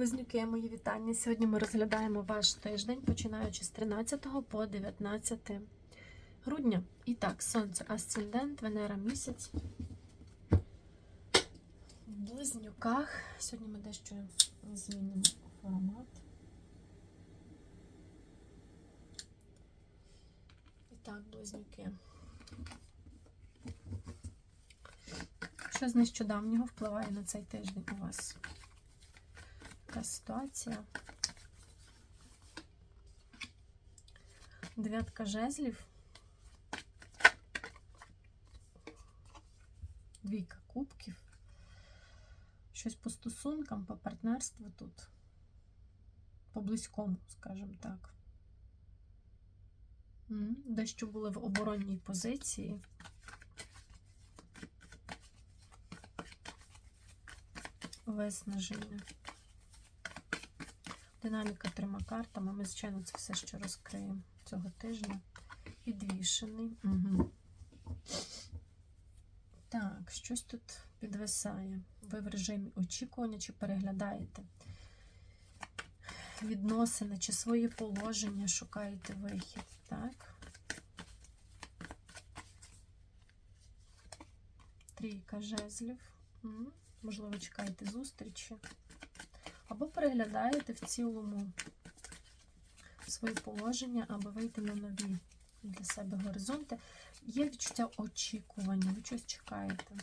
Близнюки, мої вітання. Сьогодні ми розглядаємо ваш тиждень, починаючи з 13 по 19 грудня. І так, сонце, асцендент, Венера місяць. В близнюках. Сьогодні ми дещо змінимо формат. І так, близнюки. Що з нещодавнього впливає на цей тиждень у вас? Така ситуація. Дев'ятка жезлів. Двійка кубків. Щось по стосункам, по партнерству тут. По близькому, скажімо так. Дещо були в оборонній позиції. Виснаження. Динаміка трьома картами. Ми, звичайно, це все ще розкриємо цього тижня. Підвішений. Угу. Так, щось тут підвисає. Ви в режимі очікування чи переглядаєте відносини чи своє положення, шукаєте вихід, так? Трійка жезлів. Можливо, чекаєте зустрічі. Або переглядаєте в цілому свої положення, аби вийти на нові для себе горизонти. Є відчуття очікування, ви щось чекаєте.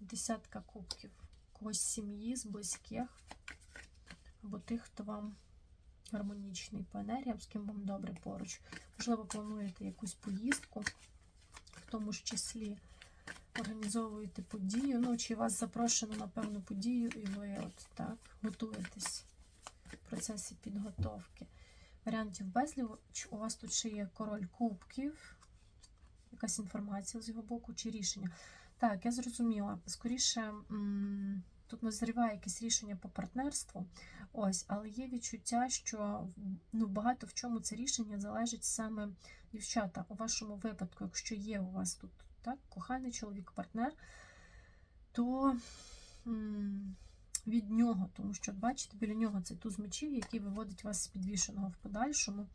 Десятка кубків. Когось сім'ї, з близьких, або тих, хто вам гармонічний по енергіям, з ким вам добре поруч. Можливо, плануєте якусь поїздку, в тому ж числі організовуєте подію, ну, чи вас запрошено на певну подію, і ви от так готуєтесь в процесі підготовки. Варіантів безліч. У вас тут ще є король кубків, якась інформація з його боку, чи рішення. Так, я зрозуміла. Скоріше, тут назріває якесь рішення по партнерству. Ось, але є відчуття, що ну, багато в чому це рішення залежить саме дівчата. У вашому випадку, якщо є у вас тут так, коханий чоловік, партнер, то від нього, тому що, бачите, біля нього це туз мечів, який виводить вас з підвішеного в подальшому.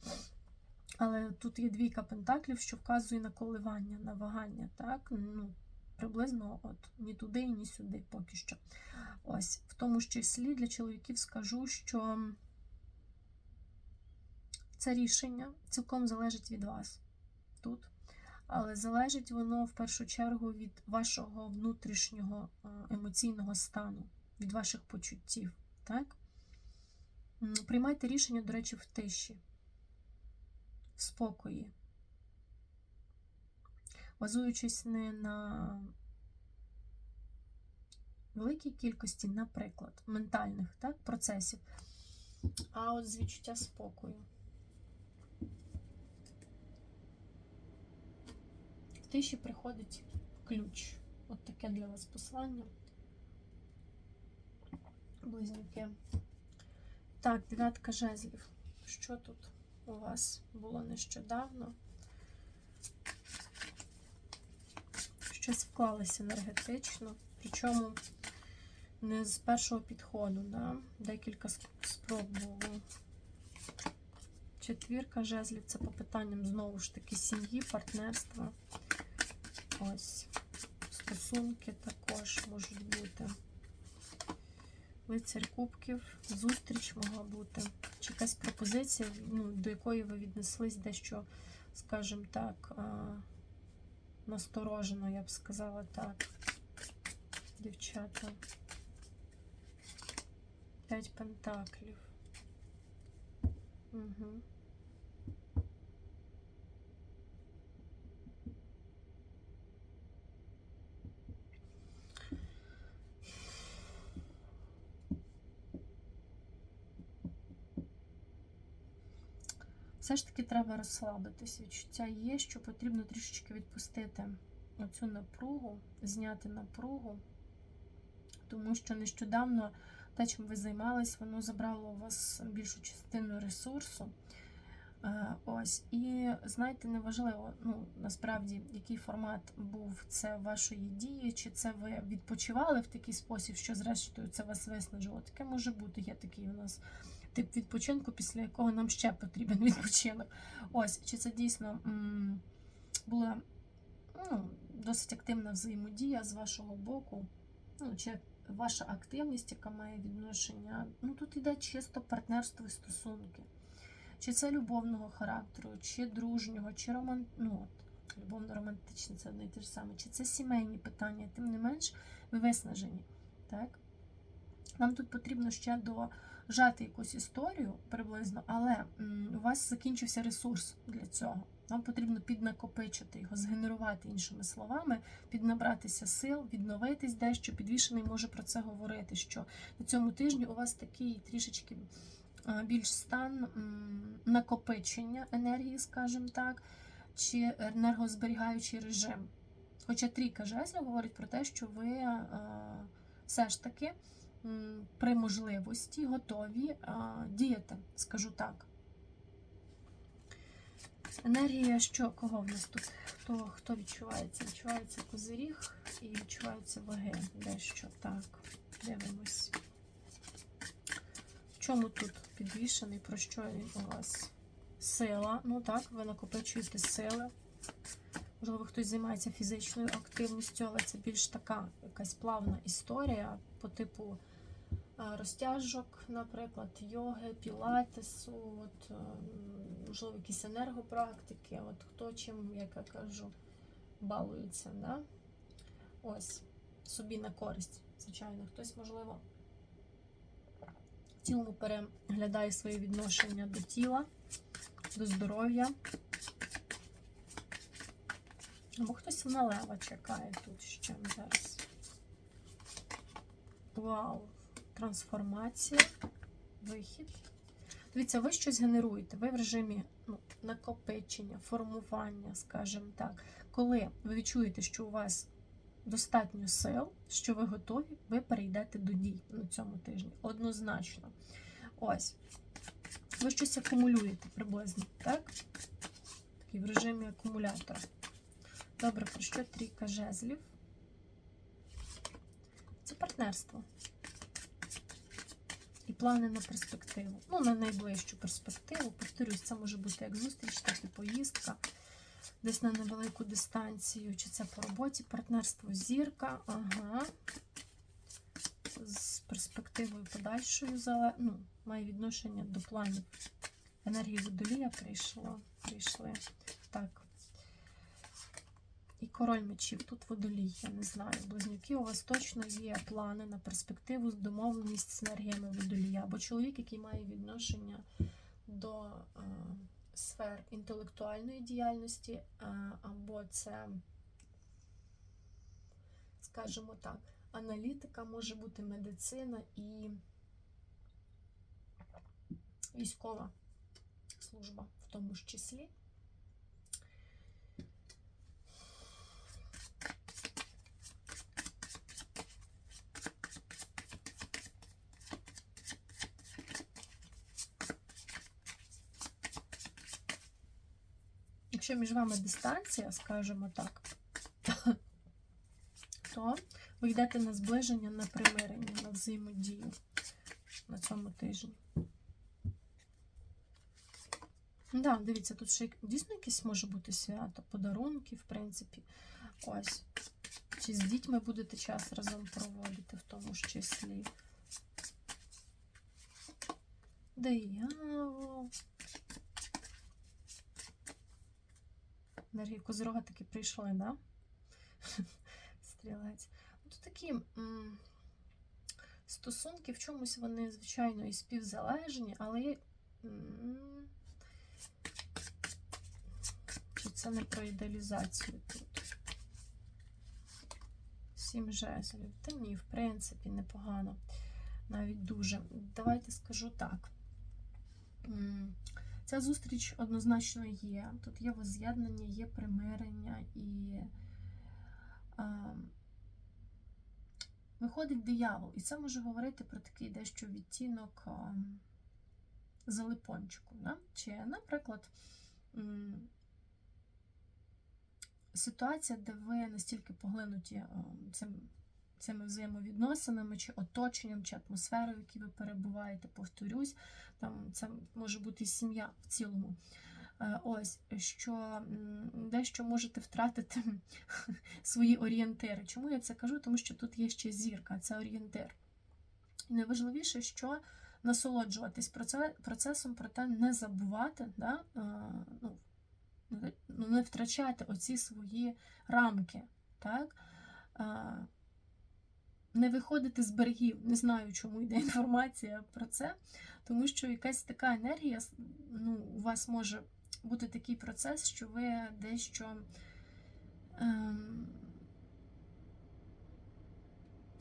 Але тут є двійка пентаклів, що вказує на коливання, на вагання, так? Ну, приблизно от ні туди, ні сюди поки що. Ось, в тому ж числі для чоловіків скажу, що це рішення цілком залежить від вас тут. Але залежить воно в першу чергу від вашого внутрішнього е, емоційного стану, від ваших почуттів. Так? Приймайте рішення, до речі, в тиші, в спокої, базуючись не на великій кількості, наприклад, ментальних так, процесів, а от з відчуття спокою. Тиші приходить ключ. От таке для вас послання. Близнюки. Так, дев'ятка жезлів. Що тут у вас було нещодавно? Щось вклалося енергетично, причому не з першого підходу, да? декілька спроб було. Четвірка жезлів це по питанням знову ж таки сім'ї, партнерства. Ось. Стосунки також можуть бути. Лицар кубків, зустріч могла бути. Чи якась пропозиція, ну, до якої ви віднеслись дещо, скажімо так, насторожено, я б сказала так. Дівчата. П'ять пентаклів. Угу. Все ж таки треба розслабитись. Відчуття є, що потрібно трішечки відпустити оцю напругу, зняти напругу, тому що нещодавно те, чим ви займались, воно забрало у вас більшу частину ресурсу. Е, Ось, і знаєте, неважливо, ну насправді, який формат був це вашої дії, чи це ви відпочивали в такий спосіб, що зрештою це вас виснажило. Таке може бути. Є такий у нас тип відпочинку, після якого нам ще потрібен відпочинок. Ось, чи це дійсно м, була ну, досить активна взаємодія з вашого боку, ну, чи ваша активність, яка має відношення. Ну, тут йде чисто партнерство і стосунки. Чи це любовного характеру, чи дружнього, чи роман... ну, любовно-романтичне це одне і те ж саме, чи це сімейні питання, тим не менш ви виснажені. Так? Нам тут потрібно ще дожати якусь історію приблизно, але у вас закінчився ресурс для цього. Вам потрібно піднакопичити його, згенерувати іншими словами, піднабратися сил, відновитись дещо. Підвішений може про це говорити, що на цьому тижні у вас такий трішечки більш стан накопичення енергії, скажімо так, чи енергозберігаючий режим. Хоча трійка жезлів говорить про те, що ви все ж таки при можливості готові діяти, скажу так. Енергія, що кого в нас тут? Хто, хто відчувається? Відчувається козиріг і відчувається ваги. Дещо так. Дивимось. В чому тут підвішений? Про що він у вас? Сила. Ну так, ви накопичуєте сили. Можливо, хтось займається фізичною активністю, але це більш така якась плавна історія по типу розтяжок, наприклад, йоги, пілатесу, от, е, можливо, якісь енергопрактики, от хто чим, як я кажу, балується. Да? Ось, собі на користь, звичайно, хтось, можливо, в цілому переглядає своє відношення до тіла, до здоров'я. Або хтось на лева чекає тут ще зараз. Вау! Трансформація, вихід. Дивіться, ви щось генеруєте. Ви в режимі ну, накопичення, формування, скажімо так. Коли ви відчуєте, що у вас достатньо сил, що ви готові, ви перейдете до дій на цьому тижні. Однозначно. Ось. Ви щось акумулюєте приблизно, так? Такий в режимі акумулятора. Добре, про що трійка жезлів? Це партнерство. Плани на перспективу. Ну, на найближчу перспективу. Повторюсь, це може бути як зустріч, так і поїздка. Десь на невелику дистанцію. Чи це по роботі, партнерство зірка. Ага. З перспективою подальшою ну, має відношення до планів. Енергії водолія прийшло. Прийшли. Так. Король мечів, тут водолій, я не знаю. Близнюки, у вас точно є плани на перспективу, домовленість з енергіями водолія. Або чоловік, який має відношення до е, сфер інтелектуальної діяльності, е, або це, скажімо так, аналітика, може бути медицина і військова служба в тому ж числі. Якщо між вами дистанція, скажімо так, то ви йдете на зближення, на примирення, на взаємодію на цьому тижні. Да, дивіться, тут ще дійсно якесь може бути свято, подарунки, в принципі. Ось. Чи з дітьми будете час разом проводити в тому ж числі? Диявол. Енергії Козирога таки прийшли, да? Стрілець. Тут такі стосунки в чомусь вони, звичайно, і співзалежні, але. Чи це не про ідеалізацію тут? Сім жезлів. Та ні, в принципі, непогано. Навіть дуже. Давайте скажу так. Ця зустріч однозначно є. Тут є воз'єднання, є примирення і а, виходить диявол. І це може говорити про такий дещо відтінок залипончику. Да? Чи, наприклад, ситуація, де ви настільки поглинуті цим, цими взаємовідносинами, чи оточенням, чи атмосферою, в якій ви перебуваєте, повторюсь, там це може бути сім'я в цілому. Е, Ось що дещо можете втратити свої орієнтири. Чому я це кажу? Тому що тут є ще зірка, це орієнтир. І найважливіше, що насолоджуватись проце- процесом, проте не забувати, да? е, ну, ну, не втрачати оці свої рамки. Так? Не виходити з берегів, не знаю, чому йде інформація про це, тому що якась така енергія, ну, у вас може бути такий процес, що ви дещо ем,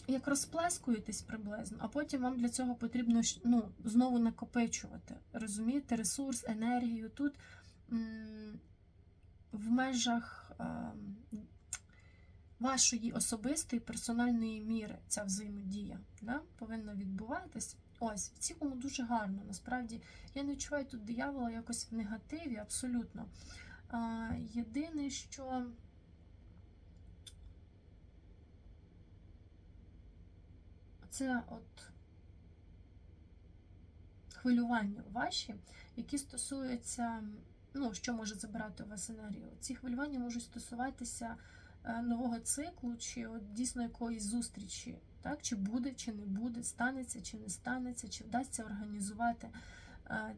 як розплескуєтесь приблизно, а потім вам для цього потрібно ну, знову накопичувати. Розумієте, ресурс, енергію. Тут м, в межах ем, вашої особистої персональної міри ця взаємодія да, повинна відбуватись. Ось, в цілому дуже гарно. Насправді я не відчуваю тут диявола якось в негативі, абсолютно. А, єдине, що це от хвилювання ваші, які стосуються, ну, що може забирати у вас енергію. Ці хвилювання можуть стосуватися нового циклу, чи от дійсно якоїсь зустрічі, так? чи буде, чи не буде, станеться, чи не станеться, чи вдасться організувати е,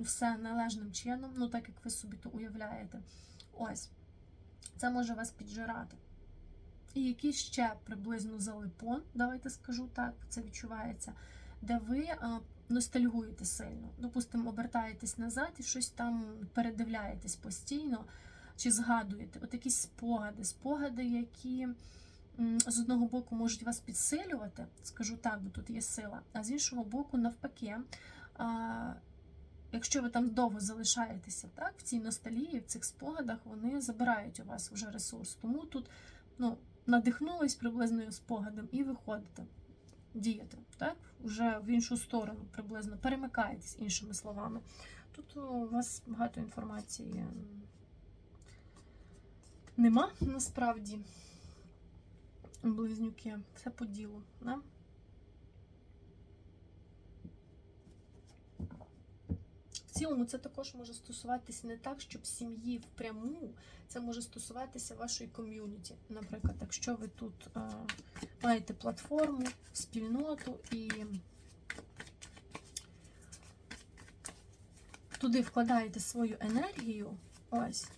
все належним чином, ну так як ви собі то уявляєте. Ось, це може вас піджирати. І якийсь ще приблизно залипон, давайте скажу так, це відчувається, де ви е, ностальгуєте сильно. Допустимо, обертаєтесь назад і щось там передивляєтесь постійно чи згадуєте. От якісь спогади, спогади, які з одного боку можуть вас підсилювати, скажу так, бо тут є сила, а з іншого боку, навпаки. Якщо ви там довго залишаєтеся так, в цій ностальгії, в цих спогадах, вони забирають у вас вже ресурс. Тому тут ну, надихнулись приблизно спогадом і виходите діяти, так? Вже в іншу сторону приблизно перемикаєтесь іншими словами. Тут у вас багато інформації нема насправді. Близнюки, все по ділу. Да? В цілому це також може стосуватися не так, щоб сім'ї впряму, це може стосуватися вашої ком'юніті. Наприклад, якщо ви тут е, маєте платформу, спільноту і туди вкладаєте свою енергію, ось.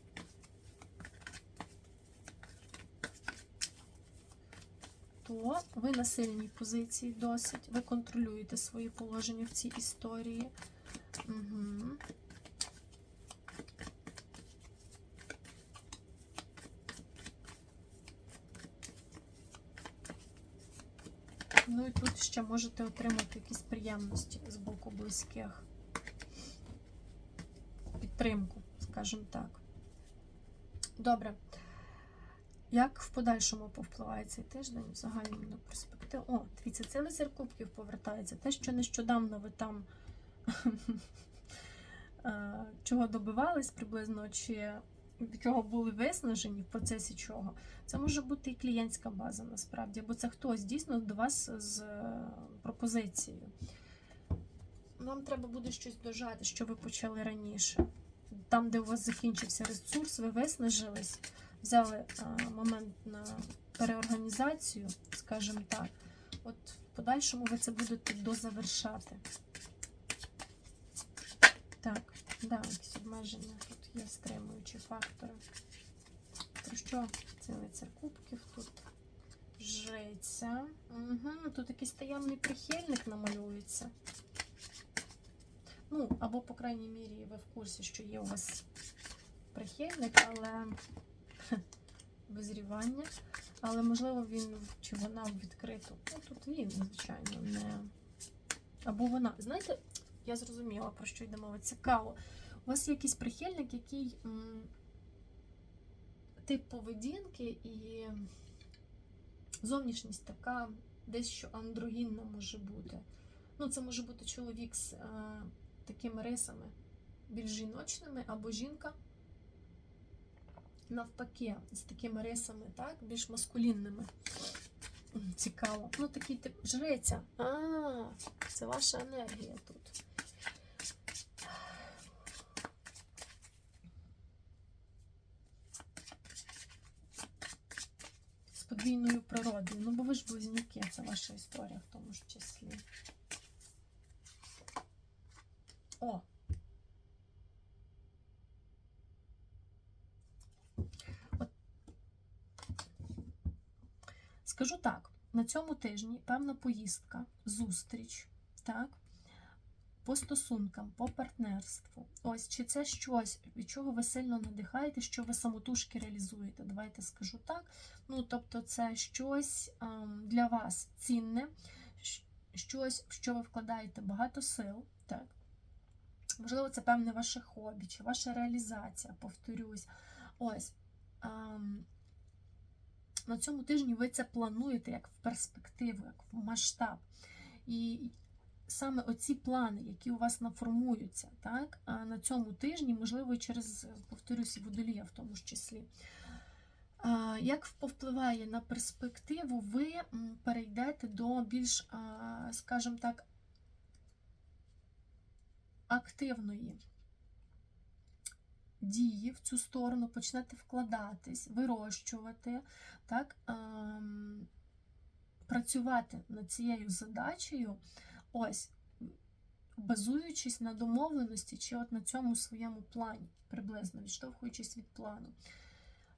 То ви на сильній позиції досить, ви контролюєте свої положення в цій історії. Угу. Ну і тут ще можете отримати якісь приємності з боку близьких. Підтримку, скажімо так. Добре. Як в подальшому повпливає цей тиждень в загальному на перспективу? О, дивіться, це лицар кубків повертається. Те, що нещодавно ви там е, чого добивались приблизно, чи від чого були виснажені в процесі чого, це може бути і клієнтська база насправді, бо це хтось дійсно до вас з е, пропозицією. Вам треба буде щось дожати, що ви почали раніше. Там, де у вас закінчився ресурс, ви виснажились, взяли момент на переорганізацію, скажімо так. От в подальшому ви це будете дозавершати. Так, да, якісь обмеження тут є стримуючі фактори. Про що це лицар кубків тут жриця. Угу, тут якийсь таємний прихильник намалюється. Ну, або, по крайній мірі, ви в курсі, що є у вас прихильник, але визрівання. Але, можливо, він чи вона відкрито. Ну, тут він, звичайно, не. Або вона. Знаєте, я зрозуміла, про що йде мова. Цікаво. У вас є якийсь прихильник, який м, тип поведінки і зовнішність така дещо андрогінна може бути. Ну, це може бути чоловік з е, такими рисами більш жіночними, або жінка навпаки, з такими рисами, так, більш маскулінними. Цікаво. Ну, такий тип жриця. А, це ваша енергія тут. З подвійною природою. Ну, бо ви ж близнюки, це ваша історія в тому ж числі. О! Скажу так, на цьому тижні певна поїздка, зустріч, так? По стосункам, по партнерству. Ось, чи це щось, від чого ви сильно надихаєте, що ви самотужки реалізуєте? Давайте скажу так. Ну, тобто, це щось для вас цінне, щось, в що ви вкладаєте багато сил, так? Можливо, це певне ваше хобі, чи ваша реалізація, повторюсь. Ось. На цьому тижні ви це плануєте як в перспективу, як в масштаб. І саме оці плани, які у вас наформуються, так, на цьому тижні, можливо, і через, повторюсь, водолія в тому ж числі. Як повпливає на перспективу, ви перейдете до більш, скажімо так, активної дії в цю сторону, почнете вкладатись, вирощувати, так, ем, працювати над цією задачею, ось, базуючись на домовленості чи от на цьому своєму плані, приблизно відштовхуючись від плану.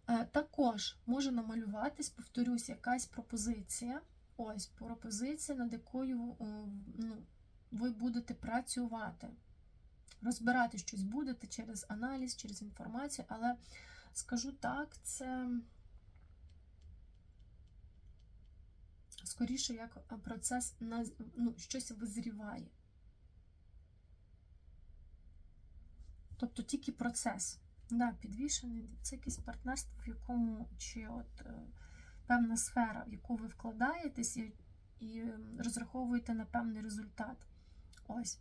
Е, Також може намалюватись, повторюсь, якась пропозиція. Ось пропозиція, над якою ну, ви будете працювати. Розбирати щось будете через аналіз, через інформацію, але скажу так, це скоріше як процес ну, щось визріває. Тобто тільки процес. Да, підвішений, це якесь партнерство, в якому чи от е, певна сфера, в яку ви вкладаєтесь і, і розраховуєте на певний результат. Ось.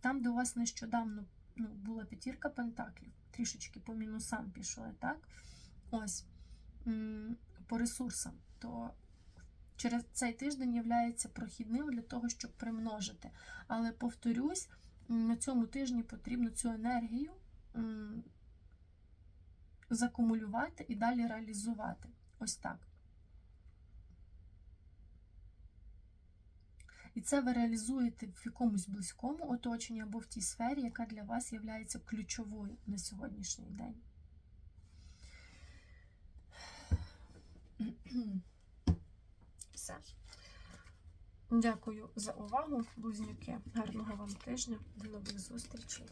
Там, де у вас нещодавно ну, була п'ятірка пентаклів, трішечки по мінусам пішли, так? Ось по ресурсам, то через цей тиждень є прохідним для того, щоб примножити. Але повторюсь, на цьому тижні потрібно цю енергію закумулювати і далі реалізувати. Ось так. І це ви реалізуєте в якомусь близькому оточенні або в тій сфері, яка для вас є ключовою на сьогоднішній день. Все. Дякую за увагу, близнюки. Гарного вам тижня. До нових зустрічей.